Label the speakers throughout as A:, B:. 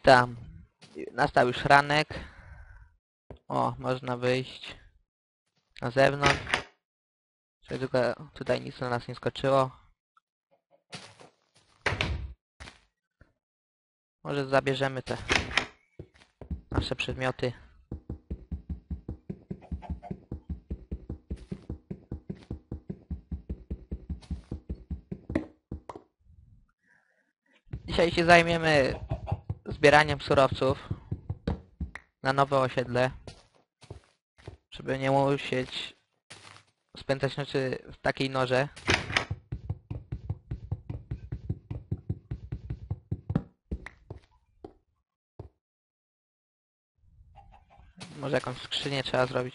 A: Witam. Nastał już ranek. O, można wyjść na zewnątrz. Tylko tutaj nic na nas nie skoczyło. Może zabierzemy te nasze przedmioty. Dzisiaj się zajmiemy zbieraniem surowców na nowe osiedle, żeby nie musieć spędzać nocy w takiej norze. Może jakąś skrzynię trzeba zrobić.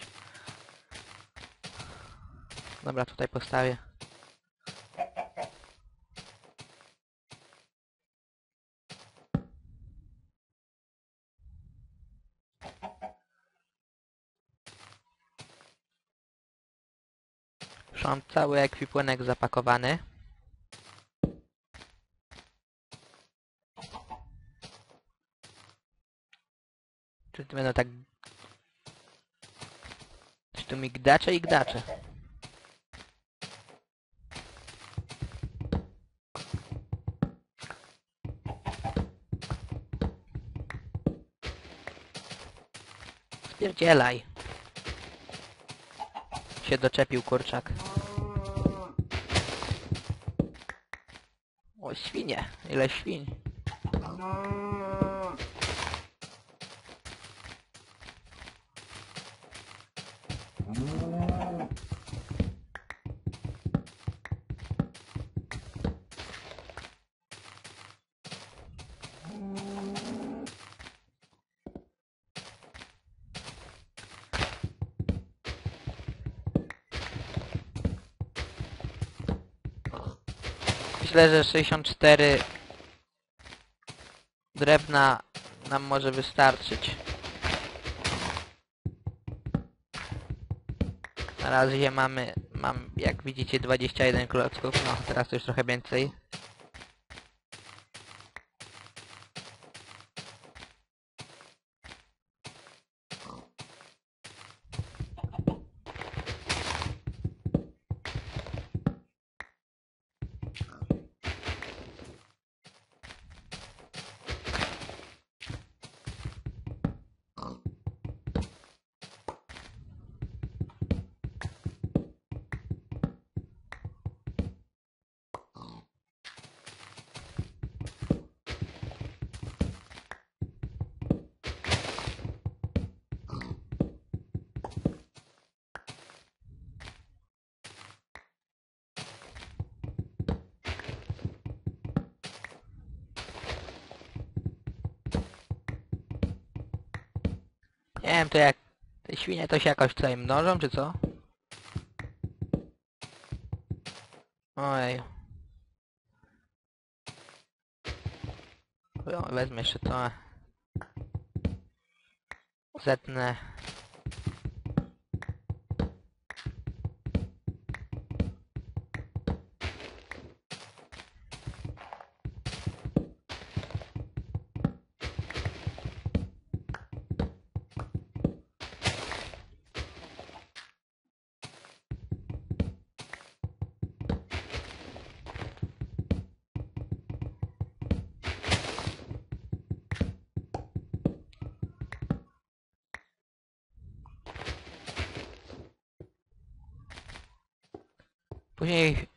A: Dobra, tutaj postawię. Mam cały ekwipunek zapakowany. Czy to będą tak... Czy tu migdacze i gdacze? Spierdzielaj. Się doczepił kurczak. Świnie. Ile świń. Myślę, że 64 drewna nam może wystarczyć. Na razie mamy, mam jak widzicie 21 klocków, no teraz już trochę więcej. Nie wiem, to jak te świnie to się jakoś tutaj mnożą, czy co? Ojej. O, wezmę jeszcze to. Zetnę. Później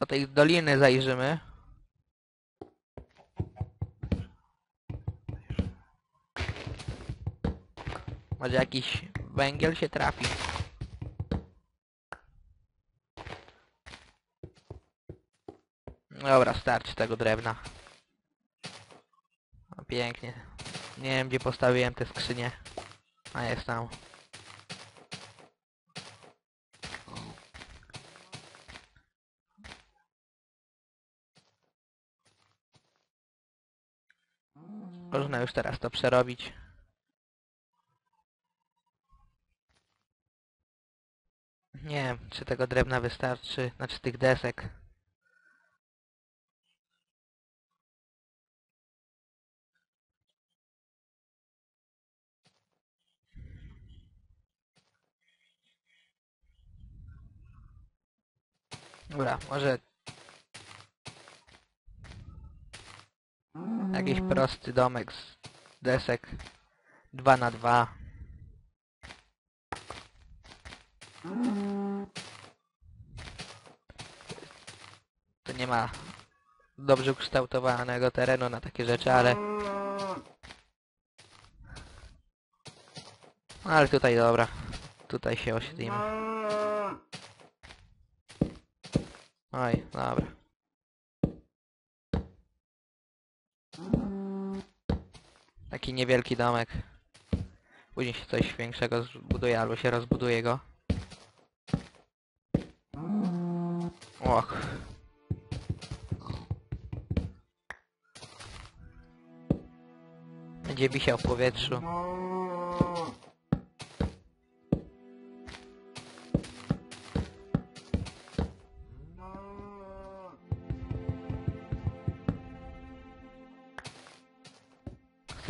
A: do tej doliny zajrzymy. Może jakiś węgiel się trafi. Dobra, starczy tego drewna. O, pięknie. Nie wiem gdzie postawiłem te skrzynie. A jest tam. Można już teraz to przerobić. Nie wiem, czy tego drewna wystarczy, znaczy tych desek. Dobra, może Jakiś prosty domek z desek 2 na 2 To nie ma dobrze ukształtowanego terenu na takie rzeczy, ale... No, ale tutaj dobra. Tutaj się osiedlimy. Oj, dobra. Taki niewielki domek. Później się coś większego zbuduje albo się rozbuduje go. Och. Będzie wisiał w powietrzu.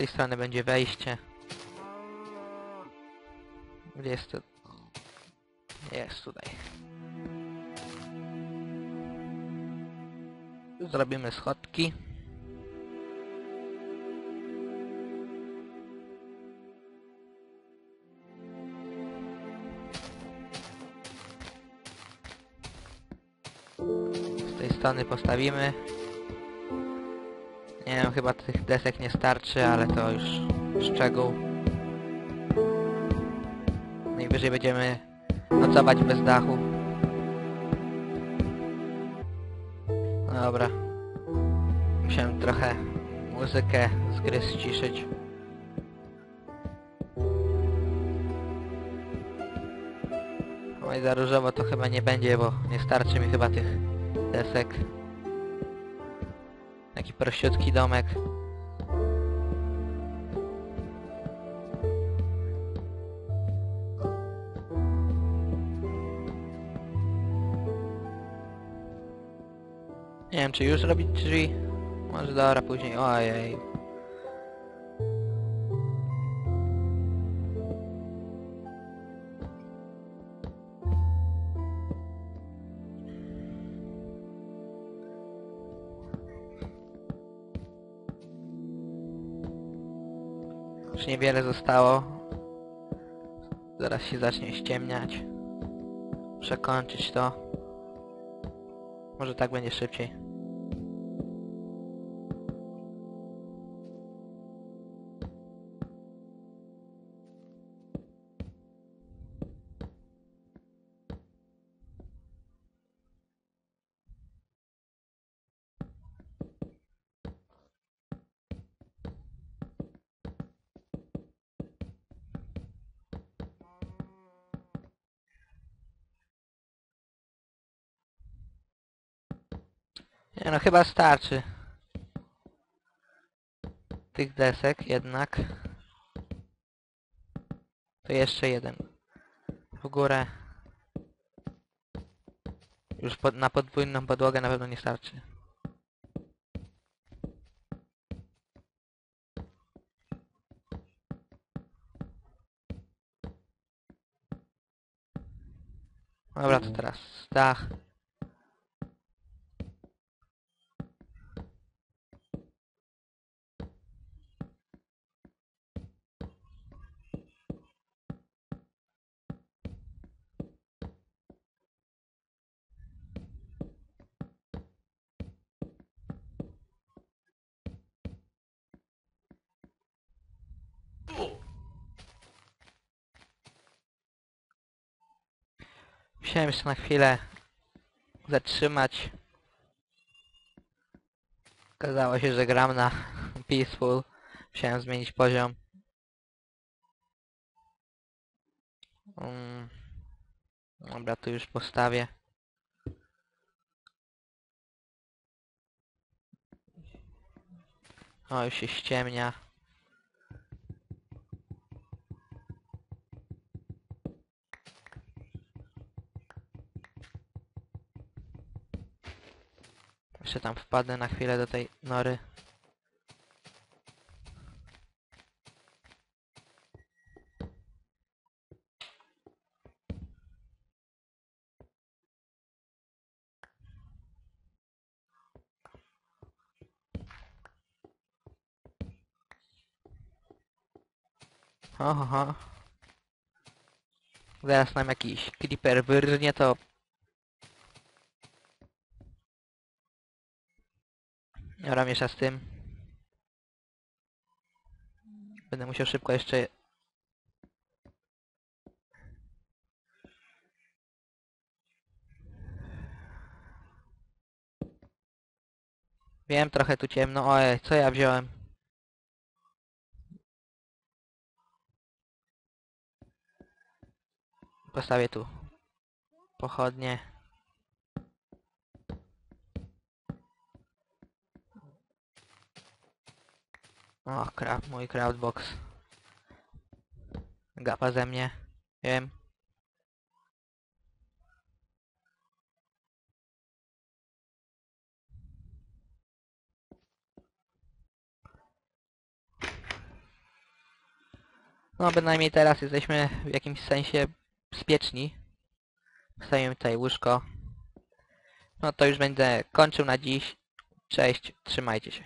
A: Tej strony będzie wejście. Gdzie jest to? Jest tutaj. Zrobimy schodki. Z tej strony postawimy. Nie wiem, chyba tych desek nie starczy, ale to już szczegół. Najwyżej będziemy nocować bez dachu. No Dobra. Musiałem trochę muzykę z gry ściszyć. Oj, za różowo to chyba nie będzie, bo nie starczy mi chyba tych desek. Taki prościutki domek. Nie wiem, czy już robić drzwi? Może dobra, później. Ojej. Niewiele zostało. Zaraz się zacznie ściemniać. Przekończyć to. Może tak będzie szybciej. Nie no, chyba starczy. Tych desek jednak. To jeszcze jeden. W górę. Już pod, na podwójną podłogę na pewno nie starczy. Dobra, to teraz dach. Musiałem się na chwilę zatrzymać. Okazało się, że gram na Peaceful. Musiałem zmienić poziom. Mm. Dobra, tu już postawię. O, już się ściemnia. jeszcze tam wpadnę na chwilę do tej nory. Ha, ha, Aha. Zaraz nam jakiś creeper wyrżnie, to Dobra, miesza z tym. Będę musiał szybko jeszcze... Wiem, trochę tu ciemno. Ojej, co ja wziąłem? Postawię tu pochodnie. O, kra mój crowdbox. Gapa ze mnie. Wiem. No bynajmniej teraz jesteśmy w jakimś sensie bezpieczni. Stawimy tutaj łóżko. No to już będę kończył na dziś. Cześć, trzymajcie się.